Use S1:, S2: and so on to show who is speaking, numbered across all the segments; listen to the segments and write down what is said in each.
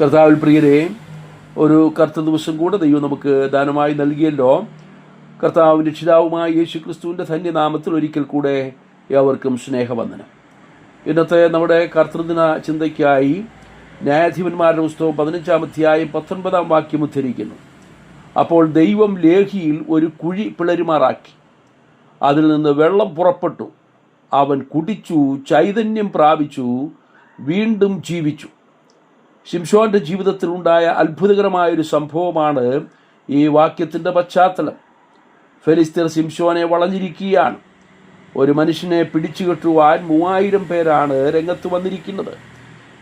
S1: കർത്താവിൽ പ്രിയരെ ഒരു കർത്ത ദിവസം കൂടെ ദൈവം നമുക്ക് ദാനമായി നൽകിയല്ലോ. കർത്താവ് രക്ഷിതാവുമായ യേശു ക്രിസ്തുവിന്റെ ധന്യനാമത്തിൽ ഒരിക്കൽ കൂടെ ഏവർക്കും സ്നേഹവന്ദനം. ഇന്നത്തെ നമ്മുടെ കർത്തൃദിന ചിന്തയ്ക്കായി ന്യായാധിപന്മാരുടെ പുസ്തകം പതിനഞ്ചാം അധ്യായം പത്തൊൻപതാം വാക്യം ഉദ്ധരിക്കുന്നു. അപ്പോൾ ദൈവം ലേഹിയിൽ ഒരു കുഴി പിളരുമാറാക്കി. അതിൽ നിന്ന് വെള്ളം പുറപ്പെട്ടു. അവൻ കുടിച്ചു ചൈതന്യം പ്രാപിച്ചു വീണ്ടും ജീവിച്ചു. ശിംഷോന്റെ ജീവിതത്തിലുണ്ടായ അത്ഭുതകരമായൊരു സംഭവമാണ് ഈ വാക്യത്തിന്റെ പശ്ചാത്തലം. ഫെലിസ്തീർ ശിംഷോനെ വളഞ്ഞിരിക്കുകയാണ്. ഒരു മനുഷ്യനെ പിടിച്ചു കെട്ടുവാൻ മൂവായിരം പേരാണ് രംഗത്ത് വന്നിരിക്കുന്നത്.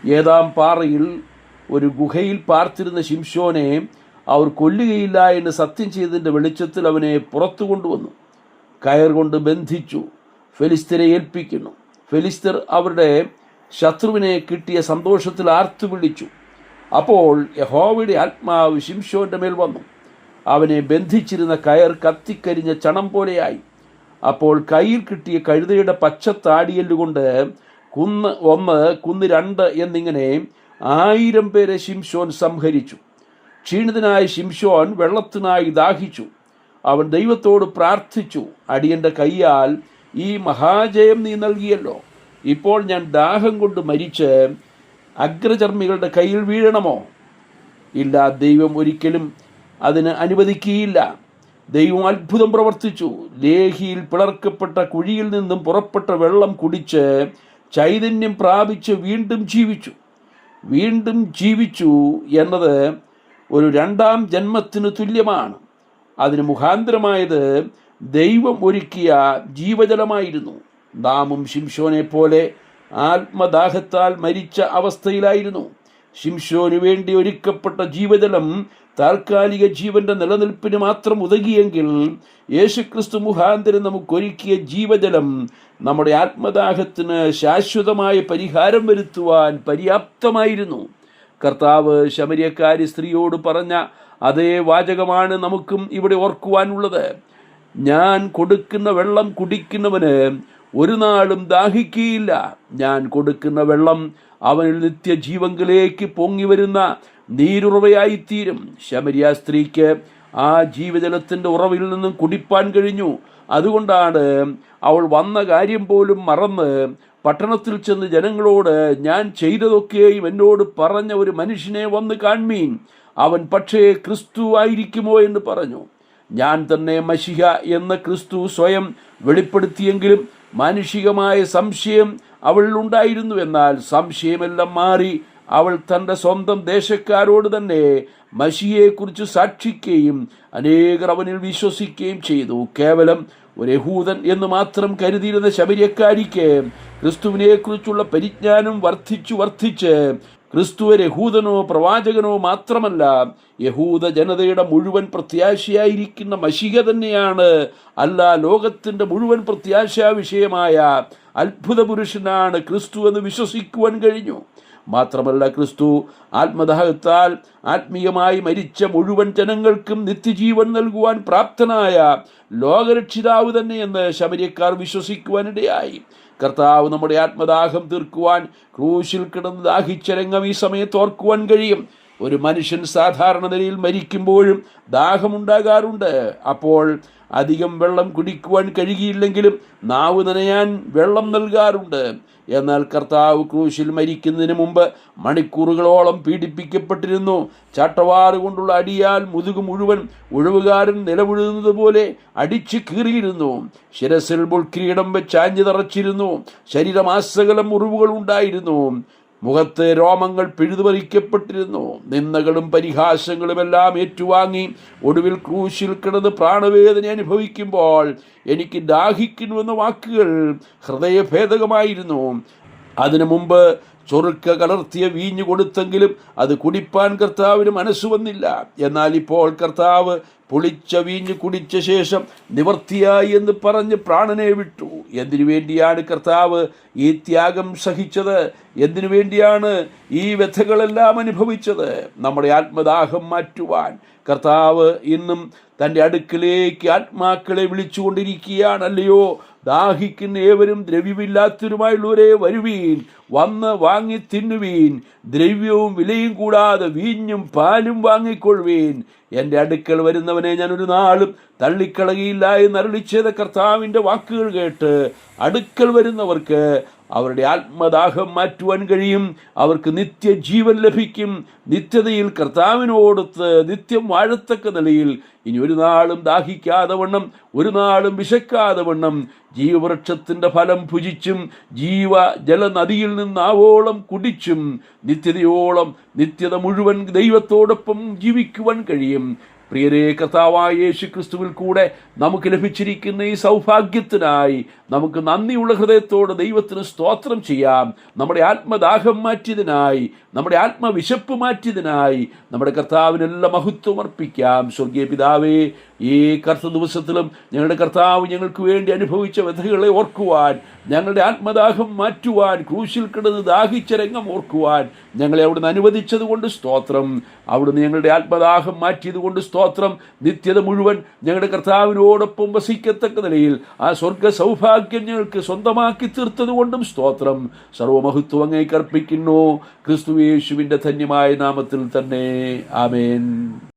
S1: ഏതാം പാറയിൽ ഒരു ഗുഹയിൽ പാർത്തിരുന്ന ശിംഷോനെ അവർ കൊല്ലുകയില്ല എന്ന് സത്യം ചെയ്തതിന്റെ വെളിച്ചത്തിൽ അവനെ പുറത്തു കൊണ്ടുവന്നു. കയർ കൊണ്ട് ബന്ധിച്ചു. ഫെലിസ്തീനെ ഏൽപ്പിക്കുന്നു. ഫെലിസ്തീർ അവരുടെ ശത്രുവിനെ കിട്ടിയ സന്തോഷത്തിൽ ആർത്തു വിളിച്ചു. അപ്പോൾ യഹോവയുടെ ആത്മാവ് ശിംഷോന്റെ മേൽ വന്നു. അവനെ ബന്ധിച്ചിരുന്ന കയർ കത്തിക്കരിഞ്ഞ ചണം പോലെയായി. അപ്പോൾ കയ്യിൽ കിട്ടിയ കഴുതയുടെ പച്ചത്താടിയല്ലുകൊണ്ട് കുന്ന് ഒന്ന് കുന്ന് രണ്ട് എന്നിങ്ങനെ ആയിരം പേരെ ശിംഷോൻ സംഹരിച്ചു. ക്ഷീണിതനായ ശിംഷോൻ വെള്ളത്തിനായി ദാഹിച്ചു. അവൻ ദൈവത്തോട് പ്രാർത്ഥിച്ചു അടിയന്റെ കയ്യാൽ ഈ മഹാജയം നീ നൽകിയല്ലോ. ഇപ്പോൾ ഞാൻ ദാഹം കൊണ്ട് മരിച്ച് അഗ്രചർമ്മികളുടെ കയ്യിൽ വീഴണമോ? ഇല്ല ദൈവം ഒരിക്കലും അതിന് അനുവദിക്കുകയില്ല. ദൈവം അത്ഭുതം പ്രവർത്തിച്ചു. ലേഹിയിൽ പിളർക്കപ്പെട്ട കുഴിയിൽ നിന്നും പുറപ്പെട്ട വെള്ളം കുടിച്ച് ചൈതന്യം പ്രാപിച്ച് വീണ്ടും ജീവിച്ചു. വീണ്ടും ജീവിച്ചു എന്നത് ഒരു രണ്ടാം ജന്മത്തിന് തുല്യമാണ്. അതിന് മുഖാന്തരമായത് ദൈവം ഒരുക്കിയ ജീവജലമായിരുന്നു. നാമും ശിംഷോനെ പോലെ ആത്മദാഹത്താൽ മരിച്ച അവസ്ഥയിലായിരുന്നു. ശിംഷോനു വേണ്ടി ഒരുക്കപ്പെട്ട ജീവജലം താൽക്കാലിക ജീവന്റെ നിലനിൽപ്പിന് മാത്രം ഉതകിയെങ്കിൽ യേശുക്രിസ്തു മുഖാന്തരം നമുക്കൊരുക്കിയ ജീവജലം നമ്മുടെ ആത്മദാഹത്തിന് ശാശ്വതമായ പരിഹാരം വരുത്തുവാൻ പര്യാപ്തമായിരുന്നു. കർത്താവ് ശമരിയക്കാരി സ്ത്രീയോട് പറഞ്ഞ അതേ വാചകമാണ് നമുക്കും ഇവിടെ ഓർക്കുവാനുള്ളത്. ഞാൻ കൊടുക്കുന്ന വെള്ളം കുടിക്കുന്നവന് ഒരു നാളും ദാഹിക്കുകയില്ല ഞാൻ കൊടുക്കുന്ന വെള്ളം അവനിൽ നിത്യജീവങ്കിലേക്ക് പൊങ്ങി വരുന്ന നീരുറവയായിത്തീരും. ശമരിയ സ്ത്രീക്ക് ആ ജീവജലത്തിന്റെ ഉറവിൽ നിന്നും കുടിപ്പാൻ കഴിഞ്ഞു. അതുകൊണ്ടാണ് അവൾ വന്ന കാര്യം പോലും മറന്ന് പട്ടണത്തിൽ ചെന്ന് ജനങ്ങളോട് ഞാൻ ചെയ്തതൊക്കെയും എന്നോട് പറഞ്ഞ ഒരു മനുഷ്യനെ വന്ന് കാൺമീൻ. അവൻ പക്ഷേ ക്രിസ്തു ആയിരിക്കുമോ എന്ന് പറഞ്ഞു. ഞാൻ തന്നെ മഷിഹ എന്ന ക്രിസ്തു സ്വയം വെളിപ്പെടുത്തിയെങ്കിലും മാനുഷികമായ സംശയം അവളിൽ ഉണ്ടായിരുന്നുവെന്നാൽ സംശയമെല്ലാം മാറി അവൾ തന്റെ സ്വന്തം ദേശക്കാരോട് തന്നെ മഷിയെക്കുറിച്ച് സാക്ഷിക്കുകയും അനേകർ അവനിൽ വിശ്വസിക്കുകയും ചെയ്തു. കേവലം ഒരു യഹൂദൻ എന്ന് മാത്രം കരുതിയിരുന്ന ശബരിയക്കാരിക്ക് ക്രിസ്തുവിനെക്കുറിച്ചുള്ള പരിജ്ഞാനം വർദ്ധിച്ചു വർദ്ധിച്ച് ക്രിസ്തുവ യഹൂദനോ പ്രവാചകനോ മാത്രമല്ല യഹൂദ ജനതയുടെ മുഴുവൻ പ്രത്യാശയായിരിക്കുന്ന മഷിക തന്നെയാണ് അല്ല ലോകത്തിന്റെ മുഴുവൻ പ്രത്യാശാ വിഷയമായ അത്ഭുത പുരുഷനാണ് ക്രിസ്തു എന്ന് വിശ്വസിക്കുവാൻ കഴിഞ്ഞു. മാത്രമല്ല ക്രിസ്തു ആത്മദാഹത്താൽ ആത്മീയമായി മരിച്ച മുഴുവൻ ജനങ്ങൾക്കും നിത്യജീവൻ നൽകുവാൻ പ്രാപ്തനായ ലോകരക്ഷിതാവ് തന്നെയെന്ന് ശബരിയക്കാർ വിശ്വസിക്കുവാനിടയായി. കർത്താവ് നമ്മുടെ ആത്മദാഹം തീർക്കുവാൻ ക്രൂശിൽ കിടന്ന് ദാഹിച്ച രംഗം ഈ സമയത്ത് ഓർക്കുവാൻ കഴിയും. ഒരു മനുഷ്യൻ സാധാരണ നിലയിൽ മരിക്കുമ്പോഴും ദാഹമുണ്ടാകാറുണ്ട്. അപ്പോൾ അധികം വെള്ളം കുടിക്കുവാൻ കഴിയിയില്ലെങ്കിലും നാവ് നനയാൻ വെള്ളം നൽകാറുണ്ട്. എന്നാൽ കർത്താവ് ക്രൂശിൽ മരിക്കുന്നതിന് മുമ്പ് മണിക്കൂറുകളോളം പീഡിപ്പിക്കപ്പെട്ടിരുന്നു. ചാട്ടവാറ് കൊണ്ടുള്ള അടിയാൽ മുതുകു മുഴുവൻ ഒഴിവുകാരൻ നിലവിഴുന്നത് പോലെ അടിച്ചു കീറിയിരുന്നു. ശിരസിൽ മുൾക്കിരീടം വെച്ച് ആഞ്ഞു തറച്ചിരുന്നു ശരീരമാസകലം മുറിവുകൾ ഉണ്ടായിരുന്നു. മുഖത്ത് രോമങ്ങൾ പിഴുതുപറിക്കപ്പെട്ടിരുന്നു. നിന്ദകളും പരിഹാസങ്ങളും എല്ലാം ഏറ്റുവാങ്ങി ഒടുവിൽ ക്രൂശിൽ കിടന്ന് പ്രാണവേദന അനുഭവിക്കുമ്പോൾ എനിക്ക് ദാഹിക്കുന്നുവെന്ന വാക്കുകൾ ഹൃദയഭേദകമായിരുന്നു. അതിനു മുമ്പ് ചൊറുക്ക കലർത്തിയ വീഞ്ഞു കൊടുത്തെങ്കിലും അത് കുടിപ്പാൻ കർത്താവിന് മനസ്സ് വന്നില്ല. എന്നാൽ ഇപ്പോൾ കർത്താവ് പുളിച്ച വീഞ്ഞു കുടിച്ച ശേഷം നിവർത്തിയായി എന്ന് പറഞ്ഞ് പ്രാണനെ വിട്ടു. എന്തിനു വേണ്ടിയാണ് കർത്താവ് ഈ ത്യാഗം സഹിച്ചത്? എന്തിനു വേണ്ടിയാണ് ഈ വ്യഥകളെല്ലാം അനുഭവിച്ചത്? നമ്മുടെ ആത്മദാഹം മാറ്റുവാൻ കർത്താവ് ഇന്നും തന്റെ അടുക്കിലേക്ക് ആത്മാക്കളെ വിളിച്ചുകൊണ്ടിരിക്കുകയാണല്ലയോ? ദാഹിക്കുന്ന ഏവരും ദ്രവ്യമില്ലാത്തവരുമായുള്ളവരെ വരുവീൻ. വന്ന് വാങ്ങി തിന്നുവീൻ. ദ്രവ്യവും വിലയും കൂടാതെ വീഞ്ഞും പാലും വാങ്ങിക്കൊള്ളുവീൻ. എന്റെ അടുക്കൽ വരുന്നവനെ ഞാൻ ഒരു നാളും തള്ളിക്കളകിയില്ല എന്ന് അരളിച്ചത് കർത്താവിന്റെ വാക്കുകൾ കേട്ട് അടുക്കൽ വരുന്നവർക്ക് അവരുടെ ആത്മദാഹം മാറ്റുവാൻ കഴിയും. അവർക്ക് നിത്യജീവൻ ലഭിക്കും. നിത്യതയിൽ കർത്താവിനോടൊത്ത് നിത്യം വാഴത്തക്ക നിലയിൽ ഇനി ഒരു നാളും ദാഹിക്കാതെ വണ്ണം ഒരു നാളും വിശക്കാതെ വണ്ണം ജീവവൃക്ഷത്തിന്റെ ഫലം ഭുജിച്ചും ജീവ ജലനദിയിൽ നിന്നാവോളം കുടിച്ചും നിത്യതയോളം നിത്യത മുഴുവൻ ദൈവത്തോടൊപ്പം ജീവിക്കുവാൻ കഴിയും. പ്രിയരേ കർത്താവായ യേശു ക്രിസ്തുവിൽ കൂടെ നമുക്ക് ലഭിച്ചിരിക്കുന്ന ഈ സൗഭാഗ്യത്തിനായി നമുക്ക് നന്ദിയുള്ള ഹൃദയത്തോട് ദൈവത്തിന് സ്തോത്രം ചെയ്യാം. നമ്മുടെ ആത്മദാഹം മാറ്റിയതിനായി നമ്മുടെ ആത്മവിശപ്പ് മാറ്റിയതിനായി നമ്മുടെ കർത്താവിനെല്ലാം മഹത്വം അർപ്പിക്കാം. സ്വർഗീയ പിതാവേ ഈ കർത്ത ദിവസത്തിലും ഞങ്ങളുടെ കർത്താവ് ഞങ്ങൾക്ക് വേണ്ടി അനുഭവിച്ച വ്യഥകളെ ഓർക്കുവാൻ ഞങ്ങളുടെ ആത്മദാഹം മാറ്റുവാൻ ക്രൂശിൽ കിടന്ന് ദാഹിച്ച രംഗം ഓർക്കുവാൻ ഞങ്ങളെ അവിടുന്ന് അനുവദിച്ചത് കൊണ്ട് സ്തോത്രം. അവിടുന്ന് ഞങ്ങളുടെ ആത്മദാഹം മാറ്റിയത് കൊണ്ട് സ്തോത്രം. നിത്യത മുഴുവൻ ഞങ്ങളുടെ കർത്താവിനോടൊപ്പം വസിക്കത്തക്ക നിലയിൽ ആ സ്വർഗ സൗഭാഗ്യം ഞങ്ങൾക്ക് സ്വന്തമാക്കി തീർത്തത് കൊണ്ടും സ്തോത്രം. സർവമഹത്വം അങ്ങേക്ക് അർപ്പിക്കുന്നു. ക്രിസ്തു യേശുവിന്റെ ധന്യമായ നാമത്തിൽ തന്നെ. ആമേൻ.